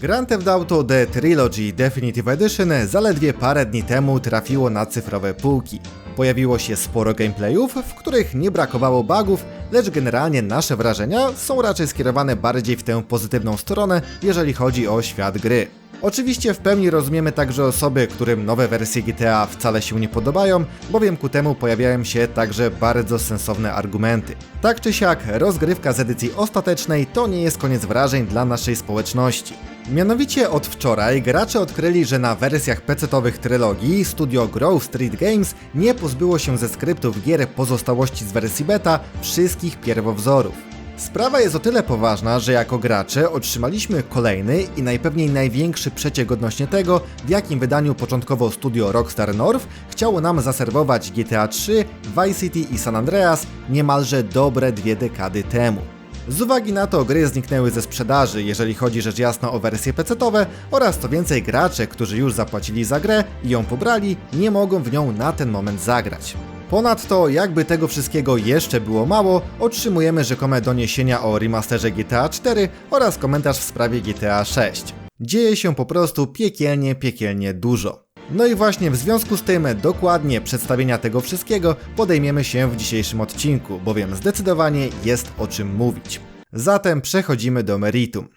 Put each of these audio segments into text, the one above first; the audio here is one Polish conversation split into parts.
Grand Theft Auto The Trilogy Definitive Edition zaledwie parę dni temu trafiło na cyfrowe półki. Pojawiło się sporo gameplayów, w których nie brakowało bugów, lecz generalnie nasze wrażenia są raczej skierowane bardziej w tę pozytywną stronę, jeżeli chodzi o świat gry. Oczywiście w pełni rozumiemy także osoby, którym nowe wersje GTA wcale się nie podobają, bowiem ku temu pojawiają się także bardzo sensowne argumenty. Tak czy siak, rozgrywka z edycji ostatecznej to nie jest koniec wrażeń dla naszej społeczności. Mianowicie od wczoraj gracze odkryli, że na wersjach PC-owych trylogii studio Grove Street Games nie pozbyło się ze skryptów gier pozostałości z wersji beta wszystkich pierwowzorów. Sprawa jest o tyle poważna, że jako gracze otrzymaliśmy kolejny i najpewniej największy przeciek odnośnie tego, w jakim wydaniu początkowo studio Rockstar North chciało nam zaserwować GTA 3, Vice City i San Andreas niemalże dobre dwie dekady temu. Z uwagi na to gry zniknęły ze sprzedaży, jeżeli chodzi rzecz jasna o wersje PC-owe oraz co więcej gracze, którzy już zapłacili za grę i ją pobrali, nie mogą w nią na ten moment zagrać. Ponadto, jakby tego wszystkiego jeszcze było mało, otrzymujemy rzekome doniesienia o remasterze GTA 4 oraz komentarz w sprawie GTA 6. Dzieje się po prostu piekielnie, piekielnie dużo. No i właśnie w związku z tym dokładnie przedstawienia tego wszystkiego podejmiemy się w dzisiejszym odcinku, bowiem zdecydowanie jest o czym mówić. Zatem przechodzimy do meritum.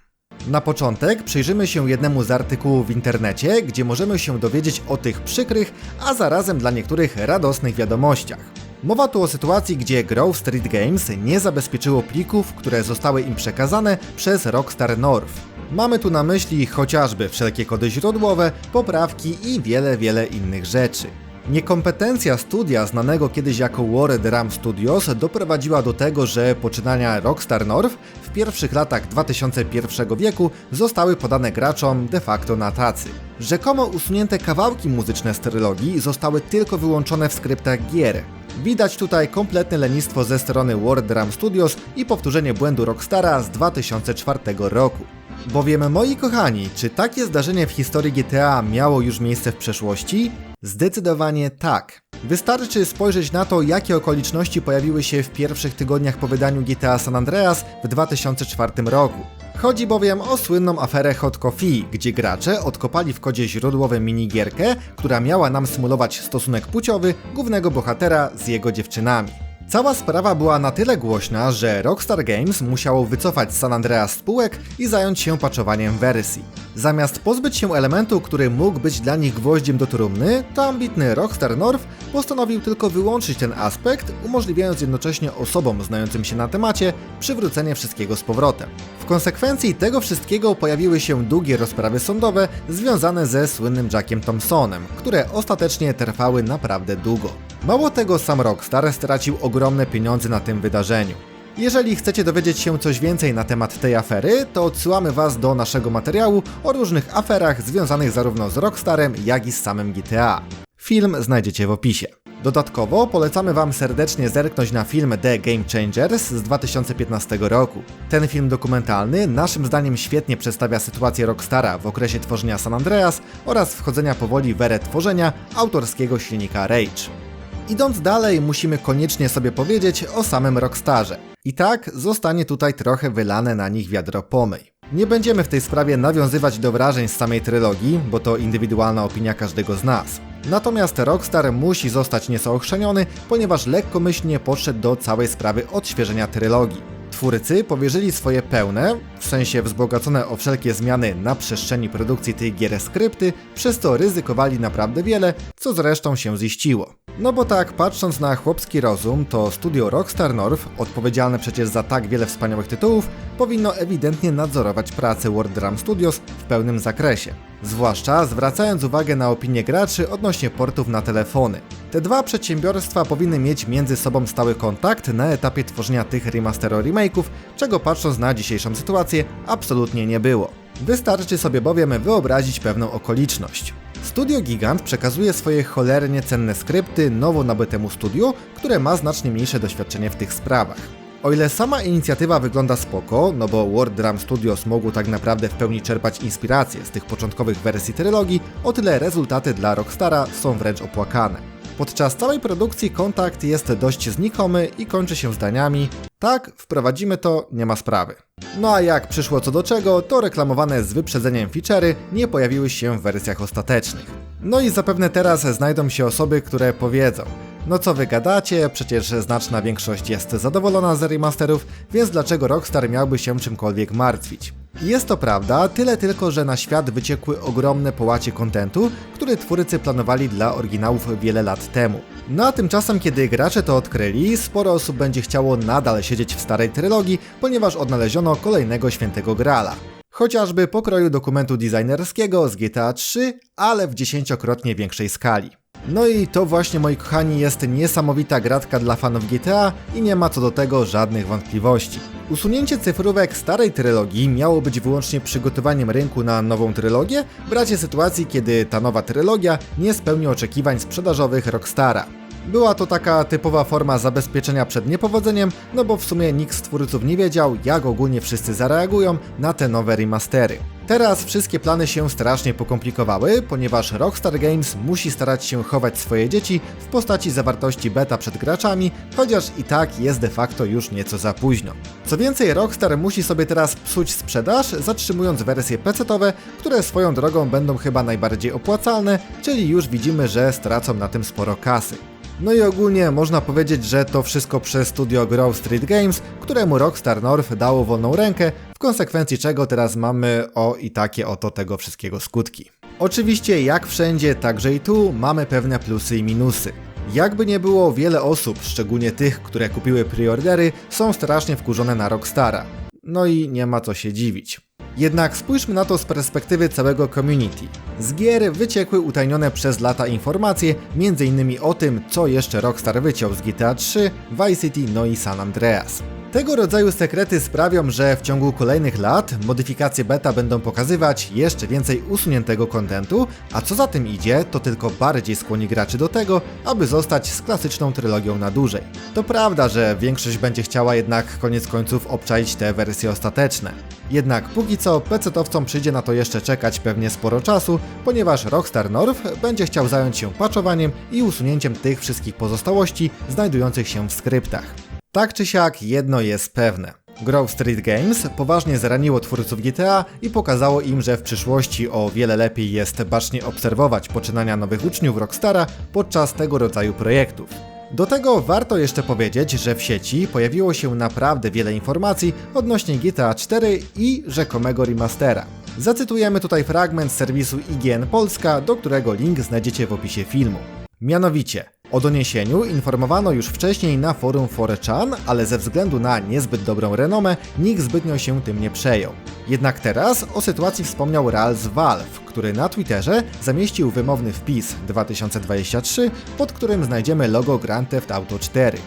Na początek przyjrzymy się jednemu z artykułów w internecie, gdzie możemy się dowiedzieć o tych przykrych, a zarazem dla niektórych radosnych wiadomościach. Mowa tu o sytuacji, gdzie Grove Street Games nie zabezpieczyło plików, które zostały im przekazane przez Rockstar North. Mamy tu na myśli chociażby wszelkie kody źródłowe, poprawki i wiele, wiele innych rzeczy. Niekompetencja studia znanego kiedyś jako War Drum Studios doprowadziła do tego, że poczynania Rockstar North w pierwszych latach 2001 wieku zostały podane graczom de facto na tacy. Rzekomo usunięte kawałki muzyczne z trylogii zostały tylko wyłączone w skryptach gier. Widać tutaj kompletne lenistwo ze strony War Drum Studios i powtórzenie błędu Rockstara z 2004 roku. Bowiem, moi kochani, czy takie zdarzenie w historii GTA miało już miejsce w przeszłości? Zdecydowanie tak. Wystarczy spojrzeć na to, jakie okoliczności pojawiły się w pierwszych tygodniach po wydaniu GTA San Andreas w 2004 roku. Chodzi bowiem o słynną aferę Hot Coffee, gdzie gracze odkopali w kodzie źródłowym minigierkę, która miała nam symulować stosunek płciowy głównego bohatera z jego dziewczynami. Cała sprawa była na tyle głośna, że Rockstar Games musiało wycofać San Andreas spółek i zająć się patchowaniem wersji. Zamiast pozbyć się elementu, który mógł być dla nich gwoździem do trumny, to ambitny Rockstar North postanowił tylko wyłączyć ten aspekt, umożliwiając jednocześnie osobom znającym się na temacie przywrócenie wszystkiego z powrotem. W konsekwencji tego wszystkiego pojawiły się długie rozprawy sądowe związane ze słynnym Jackiem Thompsonem, które ostatecznie trwały naprawdę długo. Mało tego, sam Rockstar stracił ogromne pieniądze na tym wydarzeniu. Jeżeli chcecie dowiedzieć się coś więcej na temat tej afery, to odsyłamy Was do naszego materiału o różnych aferach związanych zarówno z Rockstarem, jak i z samym GTA. Film znajdziecie w opisie. Dodatkowo polecamy Wam serdecznie zerknąć na film The Game Changers z 2015 roku. Ten film dokumentalny naszym zdaniem świetnie przedstawia sytuację Rockstara w okresie tworzenia San Andreas oraz wchodzenia powoli w erę tworzenia autorskiego silnika Rage. Idąc dalej, musimy koniecznie sobie powiedzieć o samym Rockstarze. I tak zostanie tutaj trochę wylane na nich wiadro pomyj. Nie będziemy w tej sprawie nawiązywać do wrażeń z samej trylogii, bo to indywidualna opinia każdego z nas. Natomiast Rockstar musi zostać nieco ochrzeniony, ponieważ lekkomyślnie podszedł do całej sprawy odświeżenia trylogii. Twórcy powierzyli swoje pełne, w sensie wzbogacone o wszelkie zmiany na przestrzeni produkcji tej gier skrypty, przez co ryzykowali naprawdę wiele, co zresztą się ziściło. No bo tak, patrząc na chłopski rozum, to studio Rockstar North, odpowiedzialne przecież za tak wiele wspaniałych tytułów, powinno ewidentnie nadzorować pracę World Drum Studios w pełnym zakresie. Zwłaszcza zwracając uwagę na opinię graczy odnośnie portów na telefony. Te dwa przedsiębiorstwa powinny mieć między sobą stały kontakt na etapie tworzenia tych remastero remake'ów, czego patrząc na dzisiejszą sytuację absolutnie nie było. Wystarczy sobie bowiem wyobrazić pewną okoliczność. Studio Gigant przekazuje swoje cholernie cenne skrypty nowo nabytemu studiu, które ma znacznie mniejsze doświadczenie w tych sprawach. O ile sama inicjatywa wygląda spoko, no bo World Drum Studios mogło tak naprawdę w pełni czerpać inspiracje z tych początkowych wersji trylogii, o tyle rezultaty dla Rockstara są wręcz opłakane. Podczas całej produkcji kontakt jest dość znikomy i kończy się zdaniami tak, wprowadzimy to, nie ma sprawy. No a jak przyszło co do czego, to reklamowane z wyprzedzeniem feature'y nie pojawiły się w wersjach ostatecznych. No i zapewne teraz znajdą się osoby, które powiedzą no co wy gadacie, przecież znaczna większość jest zadowolona z remasterów, więc dlaczego Rockstar miałby się czymkolwiek martwić? Jest to prawda, tyle tylko, że na świat wyciekły ogromne połacie kontentu, który twórcy planowali dla oryginałów wiele lat temu. No a tymczasem, kiedy gracze to odkryli, sporo osób będzie chciało nadal siedzieć w starej trylogii, ponieważ odnaleziono kolejnego świętego grala. Chociażby pokroju dokumentu designerskiego z GTA 3, ale w dziesięciokrotnie większej skali. No i to właśnie, moi kochani, jest niesamowita gratka dla fanów GTA i nie ma co do tego żadnych wątpliwości. Usunięcie cyfrówek starej trylogii miało być wyłącznie przygotowaniem rynku na nową trylogię, w razie sytuacji, kiedy ta nowa trylogia nie spełni oczekiwań sprzedażowych Rockstara. Była to taka typowa forma zabezpieczenia przed niepowodzeniem, no bo w sumie nikt z twórców nie wiedział, jak ogólnie wszyscy zareagują na te nowe remastery. Teraz wszystkie plany się strasznie pokomplikowały, ponieważ Rockstar Games musi starać się chować swoje dzieci w postaci zawartości beta przed graczami, chociaż i tak jest de facto już nieco za późno. Co więcej, Rockstar musi sobie teraz psuć sprzedaż, zatrzymując wersje PC-owe, które swoją drogą będą chyba najbardziej opłacalne, czyli już widzimy, że stracą na tym sporo kasy. No i ogólnie można powiedzieć, że to wszystko przez studio Grove Street Games, któremu Rockstar North dało wolną rękę, w konsekwencji czego teraz mamy o i takie oto tego wszystkiego skutki. Oczywiście jak wszędzie, także i tu mamy pewne plusy i minusy. Jakby nie było, wiele osób, szczególnie tych, które kupiły preordery, są strasznie wkurzone na Rockstara. No i nie ma co się dziwić. Jednak spójrzmy na to z perspektywy całego community. Z gier wyciekły utajnione przez lata informacje, m.in. o tym, co jeszcze Rockstar wyciął z GTA 3, Vice City, no i San Andreas. Tego rodzaju sekrety sprawią, że w ciągu kolejnych lat modyfikacje beta będą pokazywać jeszcze więcej usuniętego kontentu, a co za tym idzie, to tylko bardziej skłoni graczy do tego, aby zostać z klasyczną trylogią na dłużej. To prawda, że większość będzie chciała jednak koniec końców obczaić te wersje ostateczne. Jednak póki co PC-towcom przyjdzie na to jeszcze czekać pewnie sporo czasu, ponieważ Rockstar North będzie chciał zająć się patchowaniem i usunięciem tych wszystkich pozostałości znajdujących się w skryptach. Tak czy siak, jedno jest pewne. Grove Street Games poważnie zraniło twórców GTA i pokazało im, że w przyszłości o wiele lepiej jest bacznie obserwować poczynania nowych uczniów Rockstara podczas tego rodzaju projektów. Do tego warto jeszcze powiedzieć, że w sieci pojawiło się naprawdę wiele informacji odnośnie GTA 4 i rzekomego remastera. Zacytujemy tutaj fragment serwisu IGN Polska, do którego link znajdziecie w opisie filmu. Mianowicie, o doniesieniu informowano już wcześniej na forum 4chan, ale ze względu na niezbyt dobrą renomę nikt zbytnio się tym nie przejął. Jednak teraz o sytuacji wspomniał z Valve, który na Twitterze zamieścił wymowny wpis 2023, pod którym znajdziemy logo Grand Theft Auto 4.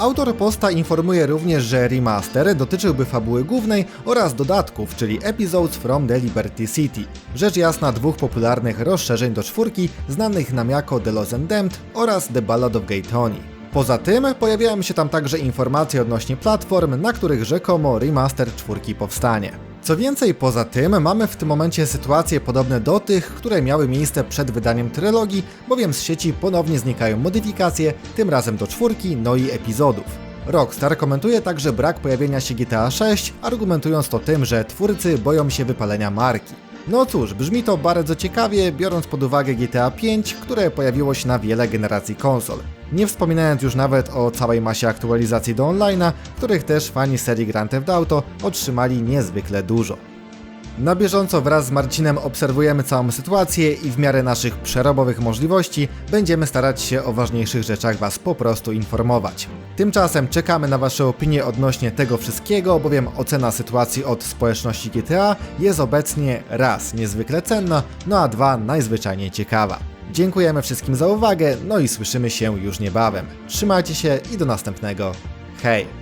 Autor posta informuje również, że remaster dotyczyłby fabuły głównej oraz dodatków, czyli Episodes from the Liberty City. Rzecz jasna dwóch popularnych rozszerzeń do czwórki, znanych nam jako The Lost and Damned oraz The Ballad of Gay Tony. Poza tym pojawiają się tam także informacje odnośnie platform, na których rzekomo remaster czwórki powstanie. Co więcej, poza tym mamy w tym momencie sytuacje podobne do tych, które miały miejsce przed wydaniem trylogii, bowiem z sieci ponownie znikają modyfikacje, tym razem do czwórki, no i epizodów. Rockstar komentuje także brak pojawienia się GTA 6, argumentując to tym, że twórcy boją się wypalenia marki. No cóż, brzmi to bardzo ciekawie, biorąc pod uwagę GTA 5, które pojawiło się na wiele generacji konsol. Nie wspominając już nawet o całej masie aktualizacji do online'a, których też fani serii Grand Theft Auto otrzymali niezwykle dużo. Na bieżąco wraz z Marcinem obserwujemy całą sytuację i w miarę naszych przerobowych możliwości będziemy starać się o ważniejszych rzeczach Was po prostu informować. Tymczasem czekamy na Wasze opinie odnośnie tego wszystkiego, bowiem ocena sytuacji od społeczności GTA jest obecnie raz niezwykle cenna, no a dwa najzwyczajniej ciekawa. Dziękujemy wszystkim za uwagę, no i słyszymy się już niebawem. Trzymajcie się i do następnego. Hej!